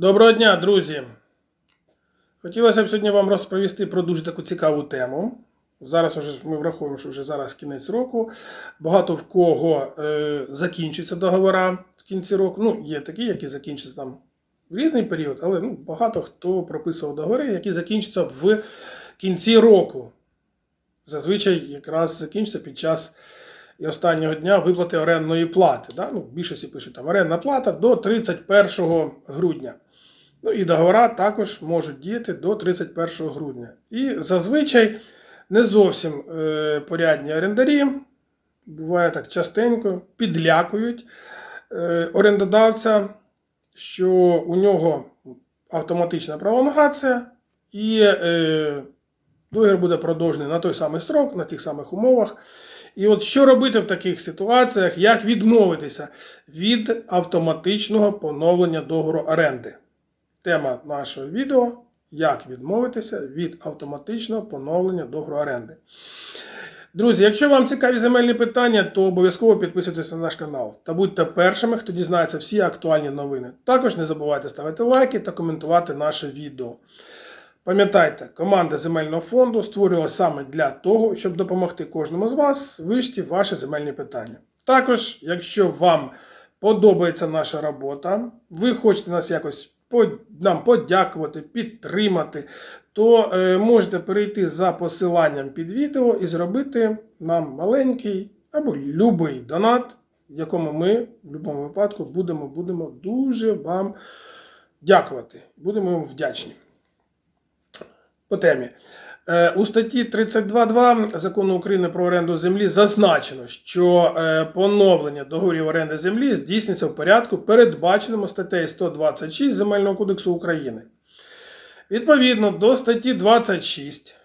Доброго дня, друзі! Хотілося б сьогодні вам розповісти про дуже таку цікаву тему. Зараз уже ми враховуємо, що вже зараз кінець року. Багато в кого е, закінчаться договора в кінці року. Ну, є такі, які закінчаться там в різний період, але ну, багато хто прописував договори, які закінчаться в кінці року. Зазвичай якраз закінчиться під час і останнього дня виплати орендної плати. Да? Ну, більшості пишуть там орендна плата до 31 грудня. Ну і договора також можуть діяти до 31 грудня. І зазвичай не зовсім е, порядні орендарі, буває так частенько, підлякують е, орендодавця, що у нього автоматична пролонгація, і е, договір буде продовжений на той самий строк, на тих самих умовах. І от що робити в таких ситуаціях, як відмовитися від автоматичного поновлення договору оренди? Тема нашого відео як відмовитися від автоматичного поновлення договору оренди. Друзі, якщо вам цікаві земельні питання, то обов'язково підписуйтесь на наш канал та будьте першими, хто дізнається всі актуальні новини. Також не забувайте ставити лайки та коментувати наше відео. Пам'ятайте, команда земельного фонду створювалася саме для того, щоб допомогти кожному з вас вирішити ваші земельні питання. Також, якщо вам подобається наша робота, ви хочете нас якось нам подякувати, підтримати, то е, можете перейти за посиланням під відео і зробити нам маленький або любий донат, якому ми в будь-якому випадку будемо, будемо дуже вам дякувати. Будемо вам вдячні. По темі. Е, У статті 32.2 закону України про оренду землі зазначено, що е, поновлення договорів оренди землі здійснюється в порядку, передбаченому статтею 126 Земельного кодексу України. Відповідно до статті 26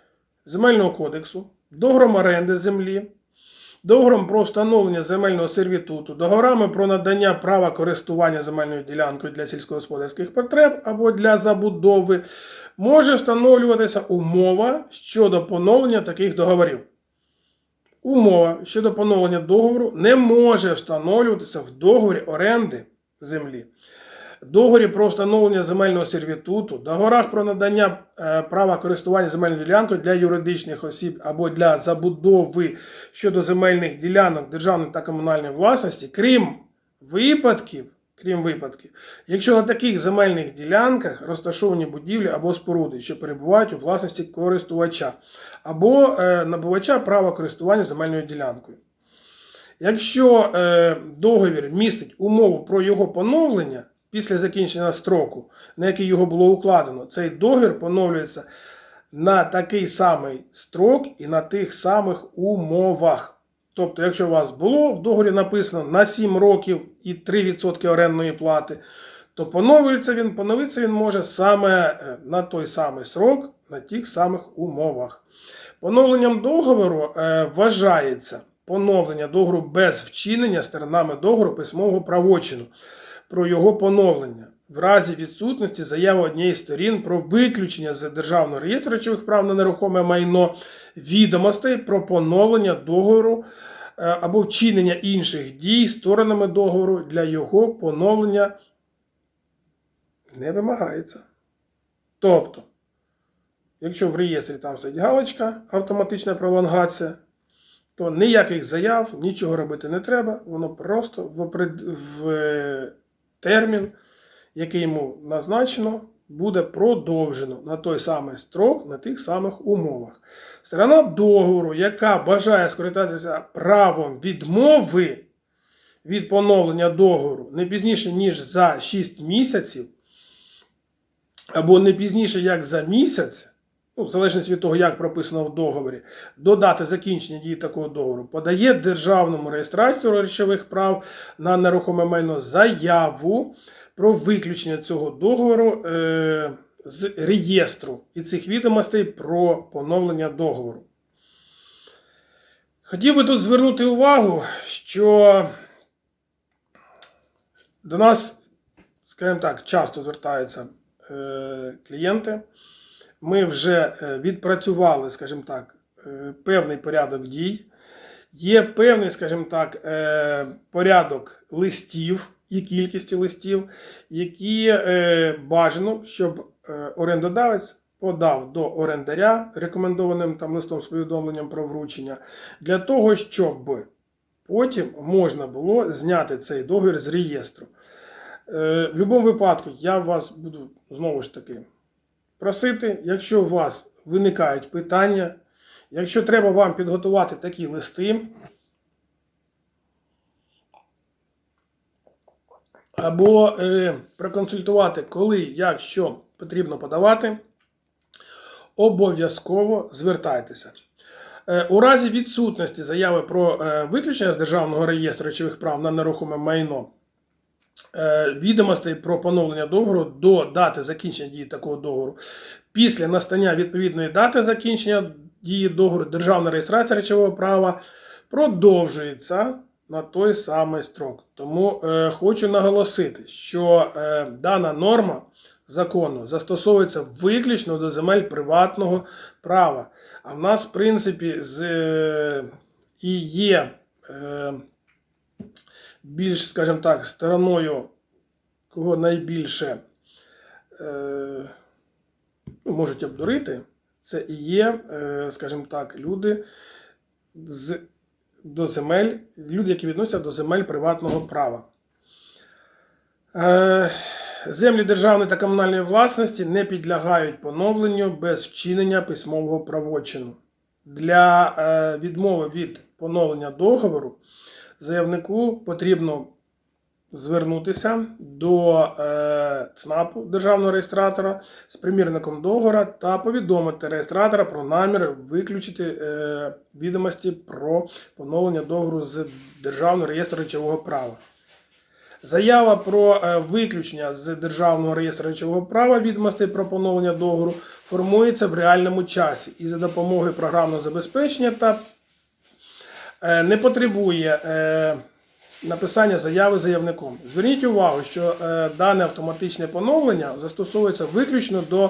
Земельного кодексу, договором оренди землі, договором про встановлення земельного сервітуту, договорами про надання права користування земельною ділянкою для сільськогосподарських потреб або для забудови може встановлюватися умова щодо поновлення таких договорів. Умова щодо поновлення договору не може встановлюватися в договорі оренди землі, договорі про встановлення земельного сервітуту, договорах про надання е, права користування земельною ділянкою для юридичних осіб або для забудови щодо земельних ділянок державної та комунальної власності, крім випадків, крім випадків, якщо на таких земельних ділянках розташовані будівлі або споруди, що перебувають у власності користувача, або е, набувача права користування земельною ділянкою. Якщо е, договір містить умову про його поновлення після закінчення строку, на який його було укладено, цей договір поновлюється на такий самий строк і на тих самих умовах. Тобто, якщо у вас було в договорі написано на 7 років і 3% орендної плати, то поновлюється він, поновитися він може саме е, на той самий срок, на тих самих умовах. Поновленням договору е, вважається поновлення договору без вчинення сторонами договору письмового правочину про його поновлення. В разі відсутності заяви однієї з сторін про виключення з державного реєстру речових прав на нерухоме майно відомостей про поновлення договору е, або вчинення інших дій сторонами договору для його поновлення не вимагається. Тобто, якщо в реєстрі там стоїть галочка, автоматична пролонгація, то ніяких заяв, нічого робити не треба, воно просто в, е, термін, який йому назначено, буде продовжено на той самий строк, на тих самих умовах. Сторона договору, яка бажає скористатися правом відмови від поновлення договору не пізніше, ніж за 6 місяців, або не пізніше, як за місяць, ну, в залежності від того, як прописано в договорі, до дати закінчення дії такого договору, подає державному реєстратору речових прав на нерухоме майно заяву про виключення цього договору е, з реєстру і цих відомостей про поновлення договору. Хотів би тут звернути увагу, що до нас, скажімо так, часто звертаються е, клієнти. Ми вже е, відпрацювали, скажімо так, е, певний порядок дій. Є певний, скажімо так, е, порядок листів, і кількістю листів, які е, бажано, щоб е, орендодавець подав до орендаря рекомендованим там листом з повідомленням про вручення, для того, щоб потім можна було зняти цей договір з реєстру. Е, в будь-якому випадку я вас буду знову ж таки просити, якщо у вас виникають питання, якщо треба вам підготувати такі листи, або е, проконсультувати, коли, як, що потрібно подавати, обов'язково звертайтеся. Е, У разі відсутності заяви про е, виключення з Державного реєстру речових прав на нерухоме майно, е, відомостей про поновлення договору до дати закінчення дії такого договору. Після настання відповідної дати закінчення дії договору державна реєстрація речового права продовжується на той самий строк. Тому е, хочу наголосити, що е, дана норма закону застосовується виключно до земель приватного права. А в нас, в принципі, з, е, і є е, більш, скажімо так, стороною, кого найбільше е, ну, можуть обдурити, це і є, е, скажімо так, люди з, до земель, люди, які відносяться до земель приватного права. Е, Землі державної та комунальної власності не підлягають поновленню без вчинення письмового правочину. Для е, відмови від поновлення договору заявнику потрібно звернутися до е, ЦНАПу державного реєстратора з примірником договора та повідомити реєстратора про намір виключити е, відомості про поновлення договору з Державного реєстру речового права. Заява про е, виключення з Державного реєстру речового права відомостей про поновлення договору формується в реальному часі і за допомогою програмного забезпечення та не потребує написання заяви заявником. Зверніть увагу, що е, дане автоматичне поновлення застосовується виключно до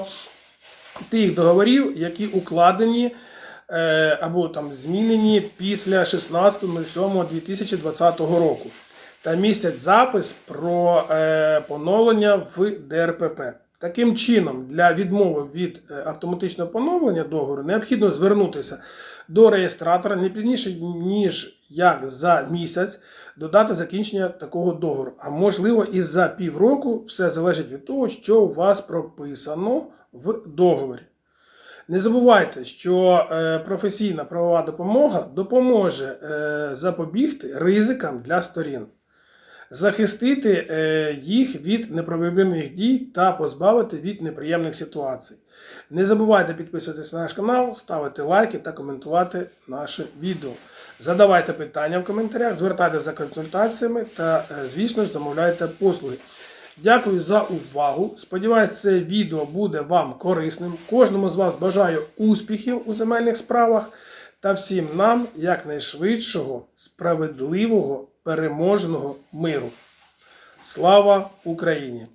тих договорів, які укладені е, або там змінені після 16.07.2020 року та містять запис про е, поновлення в ДРПП. Таким чином, для відмови від е, автоматичного поновлення договору необхідно звернутися до реєстратора не пізніше, ніж як за місяць до дати закінчення такого договору. А можливо, і за півроку все залежить від того, що у вас прописано в договорі. Не забувайте, що е, професійна правова допомога допоможе е, запобігти ризикам для сторін, захистити е, їх від неправомірних дій та позбавити від неприємних ситуацій. Не забувайте підписуватись на наш канал, ставити лайки та коментувати наше відео. Задавайте питання в коментарях, звертайтеся за консультаціями та, е, звісно ж, замовляйте послуги. Дякую за увагу. Сподіваюсь, це відео буде вам корисним. Кожному з вас бажаю успіхів у земельних справах та всім нам якнайшвидшого, справедливого, переможного миру. Слава Україні!